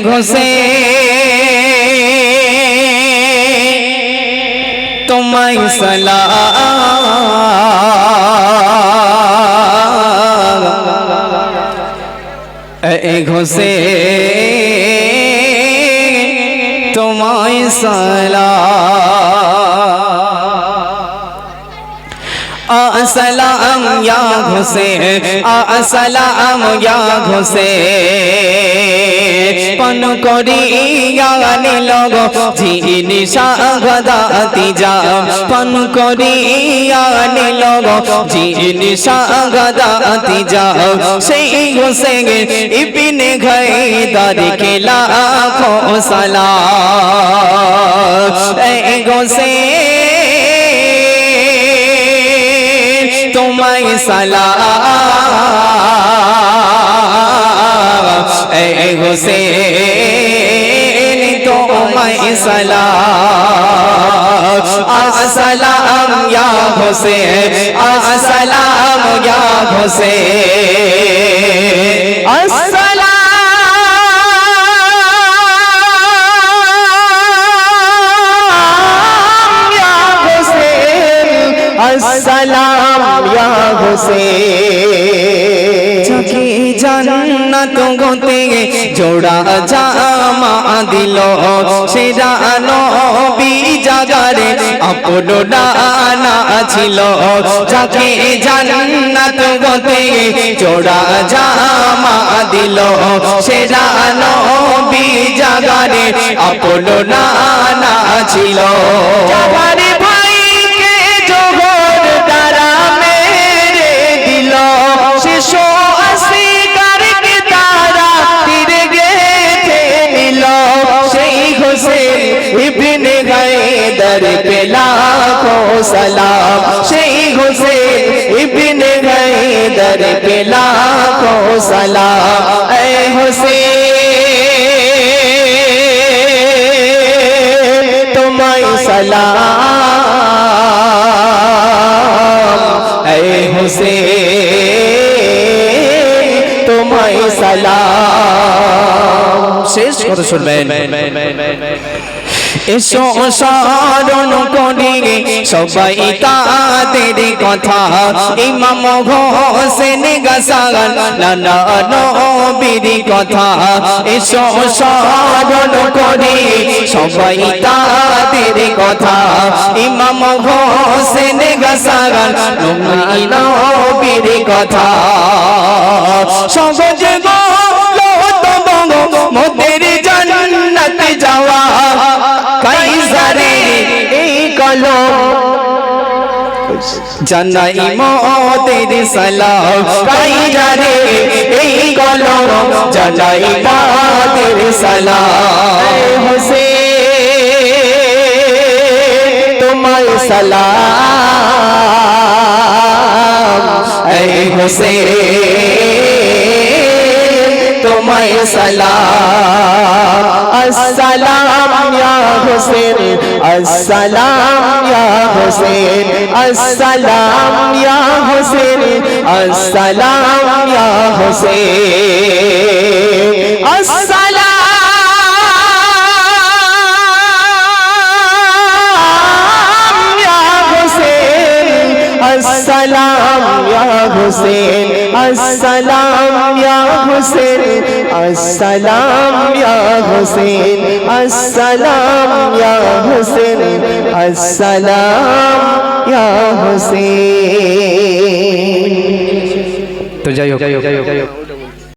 ঘুষে তোমায় সলা ঘুষে তোমায় সলা আসসালাম ইয়া হুসেন আসসালাম ইয়া হুসেন। পন করিয়া নিল জিনি সাগদাতি যা। পন করিয়া নিল জিনি সাগদাতি যা। সেই হুসেন ইবনে ঘাইদার কে লাখো সালাম। এই তোমায় সালাম এ হোসেন তোমায় সালাম আসসালাম ইয়া হোসেন আসসালাম ইয়া হোসেন। আসসালাম ইয়া হোসেন। চোখে জান্নাত গতে জোড়া জামা দিল, সেরা নবী জাগারে আপন ডানা ছিল। যাকে জান্নাত গতে জোড়া জামা দিল, সেরা নবী জাগারে আপন ডানা ছিল। সালাম। সেই হোসেন ইবনে গায়দার পেলা কো সালাম। এ হোসেন, তোমায় সালাম। এ হোসেন, তোমায় সালাম। শেষ কথা শুনবেন। এসো স্মরণ করি সবাই তাদের কথা। ইমাম হোসেন গাসাগান, নানা নবীর কথা। এসো স্মরণ করি সবাই তাদের কথা। ইমাম হোসেন গাসাগান নবীর কথা। সহজ গো মোদের জান্নাত যাওয়া। এই কলম জানাই মোদের সালাম কাইজারে এই কলম জানাই মোদের সালাম হোসেন তোমায় সালাম এই হোসেন তোমায় সালাম আসসালাম ইয়া হোসেন السلام يا حسين السلام يا حسين السلام يا حسين السلام السلام হোসেন, আসসালাম ইয়া হোসেন, আসসালাম ইয়া হোসেন, আসসালাম ইয়া হোসেন, আসসালাম ইয়া হোসেন। তো যাই হোক।